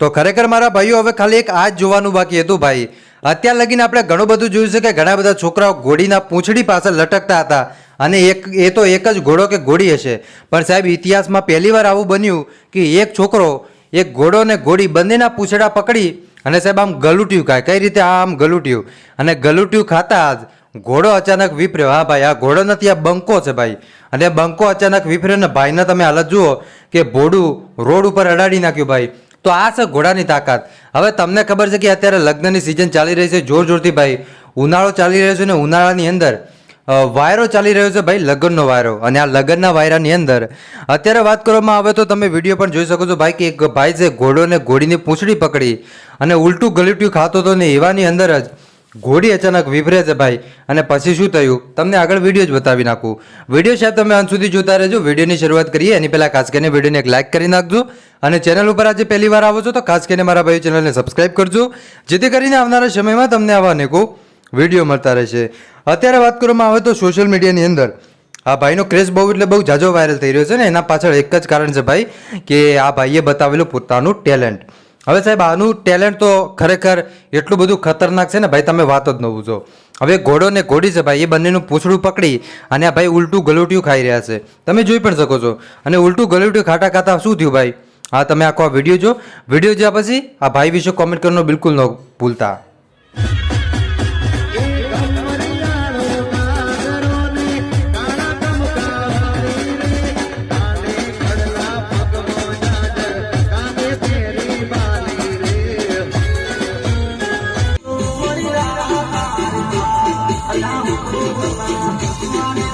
તો ખરેખર મારા ભાઈઓ, હવે ખાલી એક આ જ જોવાનું બાકી હતું ભાઈ. અત્યાર લગીને આપણે ઘણું બધું જોયું છે કે ઘણા બધા છોકરાઓ ઘોડીના પૂંછડી પાસે લટકતા હતા અને એક, એ તો એક જ ઘોડો કે ઘોડી હશે. પણ સાહેબ, ઇતિહાસમાં પહેલીવાર આવું બન્યું કે એક છોકરો એક ઘોડો ને ઘોડી બંનેના પૂંછડા પકડી અને સાહેબ, આમ ગલુટ્યું ખાય. કઈ રીતે આ આમ ગલુટ્યું? અને ગલુટિયું ખાતા જ ઘોડો અચાનક વિફર્યો હા ભાઈ, આ ઘોડો નથી, આ બંકો છે ભાઈ. અને બંકો અચાનક વિફર્યો ને ભાઈને તમે હાલત જુઓ કે ભોડું રોડ ઉપર અડાડી નાખ્યું ભાઈ. તો આ છે ઘોડાની તાકાત. હવે તમને ખબર છે કે અત્યારે લગ્નની સિઝન ચાલી રહી છે જોર જોરથી ભાઈ. ઉનાળો ચાલી રહ્યો છે ને ઉનાળાની અંદર વાયરો ચાલી રહ્યો છે ભાઈ, લગ્નનો વાયરો. અને આ લગ્નના વાયરાની અંદર, અત્યારે વાત કરવામાં આવે તો તમે વીડિયો પણ જોઈ શકો છો ભાઈ કે એક ભાઈ છે, ઘોડોને ઘોડીની પૂંછડી પકડી અને ઉલટું ગલીટ્યું ખાતો હતો ને એવાની અંદર જ ઘોડી અચાનક વિભરે છે ભાઈ. અને પછી શું થયું? તમને આગળ વીડિયો જ બતાવી નાખું. વીડિયો સાહેબ તમે અંત સુધી જોતા રહેજો. વિડીયોની શરૂઆત કરીએ. એની પહેલાં ખાસ કરીને વિડીયોને એક લાઇક કરી નાખજો. અને ચેનલ ઉપર આજે પહેલી વાર આવો છો તો ખાસ કરીને મારા ભાઈ ચેનલને સબસ્ક્રાઇબ કરજો. જેથી કરીને આવનારા સમયમાં તમને આવા અનેકો વીડિયો મળતા રહેશે. અત્યારે વાત કરવામાં આવે તો સોશિયલ મીડિયાની અંદર આ ભાઈનો ક્રેઝ બહુ એટલે બહુ જાજો વાયરલ થઈ રહ્યો છે ને એના પાછળ એક જ કારણ છે ભાઈ, કે આ ભાઈએ બતાવેલું પોતાનું ટેલેન્ટ હવે સાહેબ, આનું ટેલેન્ટ તો ખરેખર એટલું બધું ખતરનાક છે ને, ભાઈ, તમે વાત જ ન પૂછો હવે ઘોડો ને ઘોડી છે, ભાઈ, એ બંનેનું પૂછડું પકડી અને આ ભાઈ ઉલટું ગલોટિયું ખાઈ રહ્યા છે. તમે જોઈ પણ શકો છો. અને ઉલટું ગલોટિયું ખાતા ખાતા શું થયું, ભાઈ? હા, તમે આખો આ વીડિયો જો. વીડિયો જોયા પછી આ ભાઈ વિશે કોમેન્ટ કરવાનું બિલકુલ ન ભૂલતા. મારા